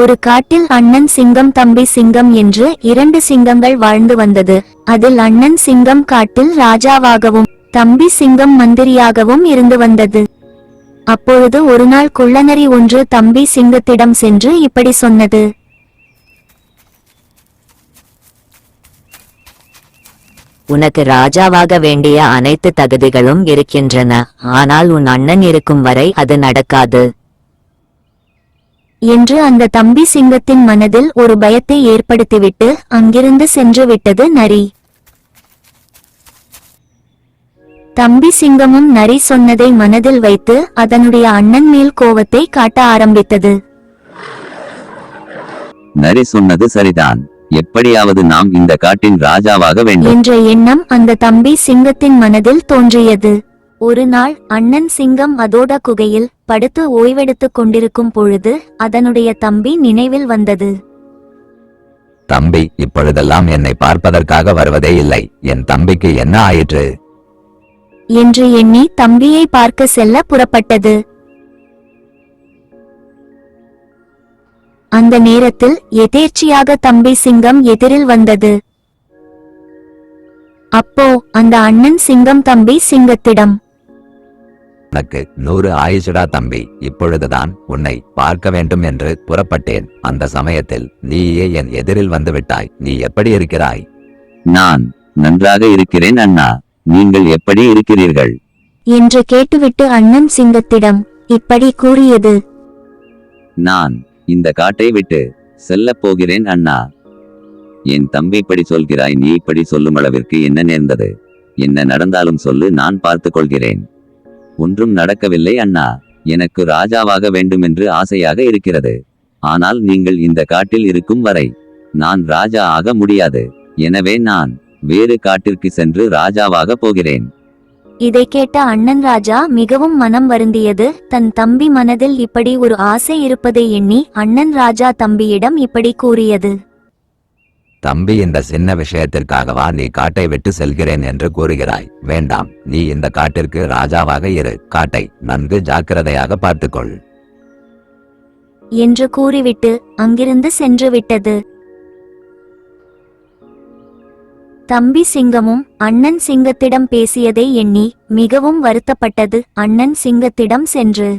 ஒரு காட்டில் அண்ணன் சிங்கம் தம்பி சிங்கம் என்று இரண்டு சிங்கங்கள் வாழ்ந்து வந்தது. அதில் அண்ணன் சிங்கம் காட்டில் ராஜாவாகவும் தம்பி சிங்கம் மந்திரியாகவும் இருந்து வந்தது. அப்பொழுது ஒரு நாள் குள்ளநரி ஒன்று தம்பி சிங்கத்திடம் சென்று இப்படி சொன்னது. உனக்கு ராஜாவாக வேண்டிய அனைத்து தகுதிகளும் இருக்கின்றன. ஆனால் உன் அண்ணன் இருக்கும் வரை அது நடக்காது. என்று அந்த தம்பி சிங்கத்தின் மனதில் ஒரு பயத்தை ஏற்படுத்திவிட்டு அங்கிருந்து சென்று விட்டது நரி. தம்பி சிங்கமும் நரி சொன்னதை மனதில் வைத்து அதனுடைய அண்ணன் மேல் கோவத்தை காட்ட ஆரம்பித்தது. நரி சொன்னது சரிதான். எப்படியாவது நாம் இந்த காட்டின் ராஜாவாக வேண்டும். என்ற எண்ணம் அந்த தம்பி சிங்கத்தின் மனதில் தோன்றியது. ஒரு நாள் அண்ணன் சிங்கம் அதோட குகையில் படுத்து ஓய்வெடுத்துக் கொண்டிருக்கும் பொழுது அதனுடைய தம்பி நினைவில் வந்தது. தம்பி இப்பொழுதெல்லாம் என்னை பார்ப்பதற்காக வருவதே இல்லை. என் தம்பிக்கு என்ன ஆயிற்று? என்று எண்ணி தம்பியை பார்க்க செல்ல புறப்பட்டது. அந்த நேரத்தில் எதேர்ச்சியாக தம்பி சிங்கம் எதிரில் வந்தது. அப்போ அந்த அண்ணன் சிங்கம் தம்பி சிங்கத்திடம் உனக்கு நூறு ஆயுசுடா தம்பி இப்பொழுதுதான் உன்னை பார்க்க வேண்டும் என்று புறப்பட்டேன். அந்த சமயத்தில் நீயே என் எதிரில் வந்து விட்டாய். நீ எப்படி இருக்கிறாய்? நான் நன்றாக இருக்கிறேன் அண்ணா. நீங்கள் எப்படி இருக்கிறீர்கள்? என்று கேட்டுவிட்டு அண்ணன் சிங்கத்திடம் இப்படி கூறியது. நான் இந்த காட்டை விட்டு செல்லப் போகிறேன் அண்ணா. என் தம்பி இப்படி சொல்கிறாய் நீ இப்படி சொல்லும் அளவிற்கு என்ன நேர்ந்தது? என்ன நடந்தாலும் சொல்லு நான் பார்த்துக் கொள்கிறேன். ஒன்றும் நடக்கவில்லை அண்ணா. எனக்கு ராஜாவாக வேண்டுமென்று ஆசையாக இருக்கிறது. ஆனால் நீங்கள் இந்த காட்டில் இருக்கும் வரை நான் ராஜா ஆக முடியாது. எனவே நான் வேறு காட்டிற்கு சென்று ராஜாவாக போகிறேன். இதை கேட்ட அண்ணன் ராஜா மிகவும் மனம் வருந்தியது. தன் தம்பி மனதில் இப்படி ஒரு ஆசை இருப்பதை எண்ணி அண்ணன் ராஜா தம்பியிடம் இப்படி கூறியது. தம்பி இந்த சின்ன விஷயத்திற்காகவா நீ காட்டை விட்டு செல்கிறேன் என்று கூறுகிறாய். வேண்டாம் நீ இந்த காட்டிற்கு ராஜாவாக இரு. காட்டை நன்கு ஜாக்கிரதையாக பார்த்துக்கொள். என்று கூறிவிட்டு அங்கிருந்து சென்று விட்டது. தம்பி சிங்கமும் அண்ணன் சிங்கத்திடம் பேசியதை எண்ணி மிகவும் வருத்தப்பட்டது. அண்ணன் சிங்கத்திடம் சென்று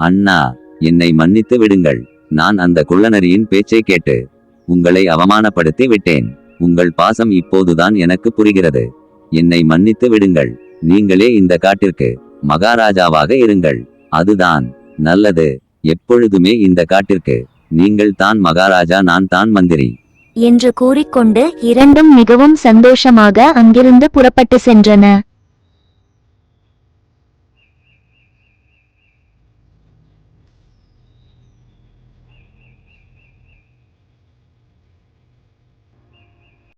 அண்ணா என்னை மன்னித்து விடுங்கள். நான் அந்த குள்ளநரியின் பேச்சை கேட்டு உங்களை அவமானப்படுத்தி விட்டேன். உங்கள் பாசம் இப்போதுதான் எனக்கு புரிகிறது. என்னை மன்னித்து விடுங்கள். நீங்களே இந்த காட்டிற்கு மகாராஜாவாக இருங்கள். அதுதான் நல்லது. எப்பொழுதுமே இந்த காட்டிற்கு நீங்கள் தான் மகாராஜா நான் தான் மந்திரி. என்று கூறிக்கொண்டு இரண்டும் மிகவும் சந்தோஷமாக அங்கிருந்து புறப்பட்டு சென்றன.